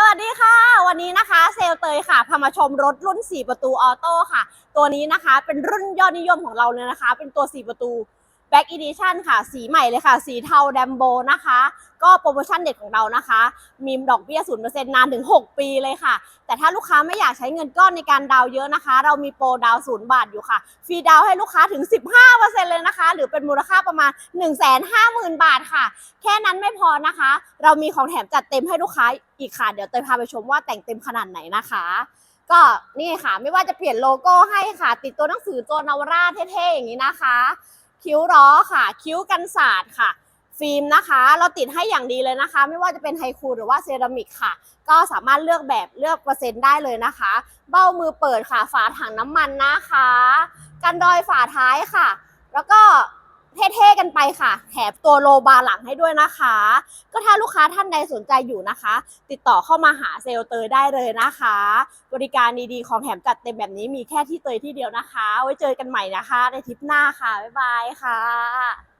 สวัสดีค่ะ วันนี้นะคะเซลลเตยค่ะพามาชมรถรุ่น 4 ประตูออโต้ค่ะ ตัวนี้นะคะเป็นรุ่นยอดนิยมของเราเลยนะคะ เป็นตัว 4 ประตู Back Edition ค่ะ สีใหม่เลยค่ะ สีเทาแดมโบนะคะ ก็โปรโมชั่นเด็ดของเรานะคะ มีดอกเบี้ย0%นเนานถึง 6 ปีเลยค่ะ แต่ถ้าลูกค้าไม่อยากใช้เงินก้อนในการดาวเยอะนะคะ เรามีโปรดาวศูนย์บาทอยู่ค่ะ ฟรีดาวให้ลูกค้าถึง 15%เลยนะคะ หรือเป็นมูลค่าประมาณ 150,000 บาทค่ะ แค่นั้นไม่พอนะคะ เรามีของแถมจัดเต็มให้ลูกค้าอีกค่ะ เดี๋ยวเตยพาไปชมว่าแต่งเต็มขนาดไหนนะคะก็นี่ค่ะไม่ว่าจะเปลี่ยนโลโก้ให้ค่ะ ติดตัวหนังสือตัวนาวราเท่ๆอย่างนี้นะคะ คิ้วล้อค่ะ คิ้วกันศาสตร์ค่ะ ฟิล์มนะคะ เราติดให้อย่างดีเลยนะคะ ไม่ว่าจะเป็นไฮคูหรือว่าเซรามิกค่ะ ก็สามารถเลือกแบบเลือกเปอร์เซ็นต์ได้เลยนะคะ เบ้ามือเปิดค่ะ ฝาถังน้ำมันนะคะ กันรอยฝาท้ายค่ะ แล้วก็ เท่ๆกันไปค่ะ แถมตัวโลบาร์หลังให้ด้วยนะคะ ก็ถ้าลูกค้าท่านใดสนใจอยู่นะคะ ติดต่อเข้ามาหาเซลลเตยได้เลยนะคะ บริการดีๆของแถมจัดเต็มแบบนี้มีแค่ที่เตยที่เดียวนะคะ ไว้เจอกันใหม่นะคะ ในทริปหน้าค่ะ บ๊ายบายค่ะ